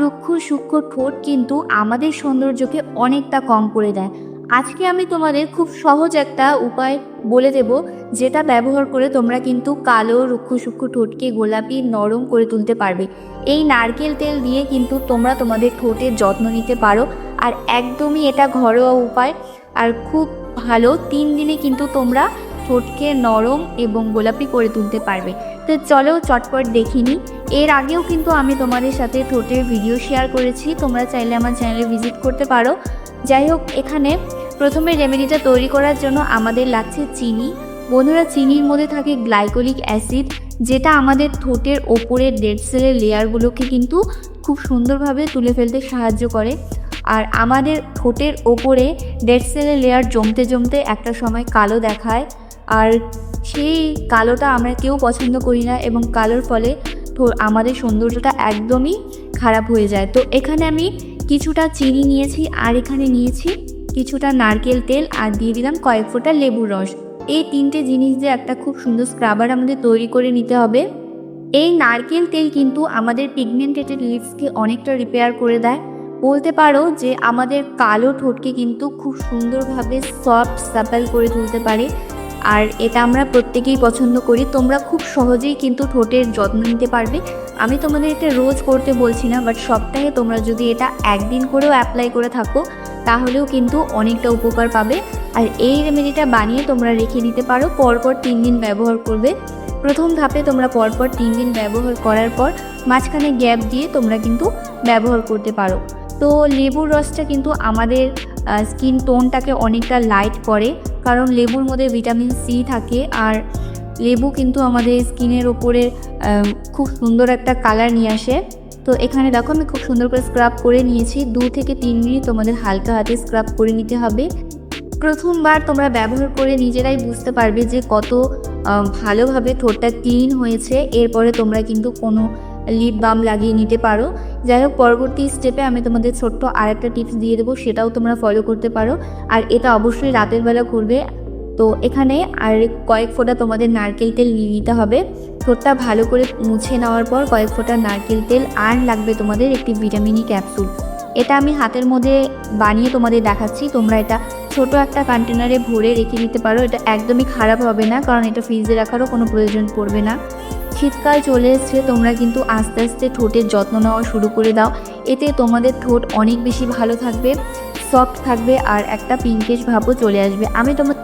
রুক্ষ সূক্ষ্ম ঠোঁট কিন্তু আমাদের সৌন্দর্যকে অনেকটা কম করে দেয়। আজকে আমি তোমাদের খুব সহজ একটা উপায় বলে দেব, যেটা ব্যবহার করে তোমরা কিন্তু কালো রুক্ষ সূক্ষ্ম ঠোঁটকে গোলাপি নরম করে তুলতে পারবে। এই নারকেল তেল দিয়ে কিন্তু তোমরা তোমাদের ঠোঁটের যত্ন নিতে পারো। আর একদমই এটা ঘরোয়া উপায়। আর খুব ভালো, তিন দিনে কিন্তু তোমরা ঠোঁটকে নরম এবং গোলাপি করে তুলতে পারবে। তো চলো চটপট দেখিনি এর আগেও কিন্তু আমি তোমাদের সাথে ঠোঁটের ভিডিও শেয়ার করেছি, তোমরা চাইলে আমার চ্যানেলে ভিজিট করতে পারো। যাই হোক, এখানে প্রথমে রেমেডিটা তৈরি করার জন্য আমাদের লাগছে চিনি। বন্ধুরা, চিনির মধ্যে থাকে গ্লাইকোলিক অ্যাসিড যেটা আমাদের ঠোঁটের ওপরের ডেড সেলের লেয়ারগুলোকে কিন্তু খুব সুন্দরভাবে তুলে ফেলতে সাহায্য করে। আর আমাদের ঠোঁটের ওপরে ডেড সেলের লেয়ার জমতে জমতে একটা সময় কালো দেখায়। আর সেই কালোটা আমরা কেউ পছন্দ করি না এবং কালোর ফলে ঠো- আমাদের সৌন্দর্যটা একদমই খারাপ হয়ে যায়। তো এখানে আমি কিছুটা চিনি নিয়েছি আর এখানে নিয়েছি কিছুটা নারকেল তেল আর দিয়ে দিলাম কয়েক ফোঁটা লেবুর রস। এই তিনটে জিনিস দিয়ে একটা খুব সুন্দর স্ক্রাবার আমাদের তৈরি করে নিতে হবে। এই নারকেল তেল কিন্তু আমাদের পিগমেন্টেটেড লিপসকে অনেকটা রিপেয়ার করে দেয়। বলতে পারো যে আমাদের কালো ঠোঁটকে কিন্তু খুব সুন্দরভাবে সফট সাপেল করে তুলতে পারে। আর এটা আমরা প্রত্যেকেই পছন্দ করি। তোমরা খুব সহজেই কিন্তু ঠোঁটের যত্ন নিতে পারবে। আমি তোমাদের এটা রোজ করতে বলছি না বাট সপ্তাহে তোমরা যদি এটা একদিন করেও অ্যাপ্লাই করে থাকো, তাহলেও কিন্তু অনেকটা উপকার পাবে। আর এই রেমেডিটা বানিয়ে তোমরা রেখে দিতে পারো, পরপর তিন দিন ব্যবহার করবে। প্রথম ধাপে তোমরা পরপর তিন দিন ব্যবহার করার পর মাঝখানে গ্যাপ দিয়ে তোমরা কিন্তু ব্যবহার করতে পারো। তো লেবুর রসটা কিন্তু আমাদের স্কিন টোনটাকে অনেকটা লাইট করে। কারণ লেবুর মধ্যে ভিটামিন সি থাকে আর লেবু কিন্তু আমাদের স্কিনের ওপরে খুব সুন্দর একটা কালার নিয়ে আসে। তো এখানে দেখো আমি খুব সুন্দর করে স্ক্রাব করে নিয়েছি। দু থেকে তিন মিনিট তোমাদের হালকা হাতে স্ক্রাব করে নিতে হবে। প্রথমবার তোমরা ব্যবহার করে নিজেরাই বুঝতে পারবে যে কত ভালোভাবে ঠোঁটটা ক্লিন হয়েছে। এরপরে তোমরা কিন্তু কোনো লিপ বাম লাগিয়ে নিতে পারো। যাই হোক পরবর্তী স্টেপে আমি তোমাদের ছোট্ট আরেকটা টিপস দিয়ে দেবো, সেটাও তোমরা ফলো করতে পারো। আর এটা অবশ্যই রাতের বেলা করবে। তো এখানে আর কয়েক ফোঁটা তোমাদের নারকেল তেল নিয়ে নিতে হবে। ঠোঁটটা ভালো করে মুছে নেওয়ার পর কয়েক ফোঁটা নারকেল তেল আর লাগবে তোমাদের একটি ভিটামিনি ক্যাপসুল এটা আমি হাতের মধ্যে বানিয়ে তোমাদের দেখাচ্ছি। তোমরা এটা ছোট একটা কন্টেনারে ভরে রেখে দিতে পারো। এটা একদমই খারাপ হবে না, কারণ এটা ফ্রিজে রাখারও কোনো প্রয়োজন পড়বে না। শীতকাল চলে এসছে, তোমরা কিন্তু আস্তে আস্তে ঠোঁটের যত্ন নেওয়া শুরু করে দাও। এতে তোমাদের ঠোঁট অনেক বেশি ভালো থাকবে সফট থাকবে আর একটা পিঙ্কেশ ভাবও চলে আসবে। আমি তোমার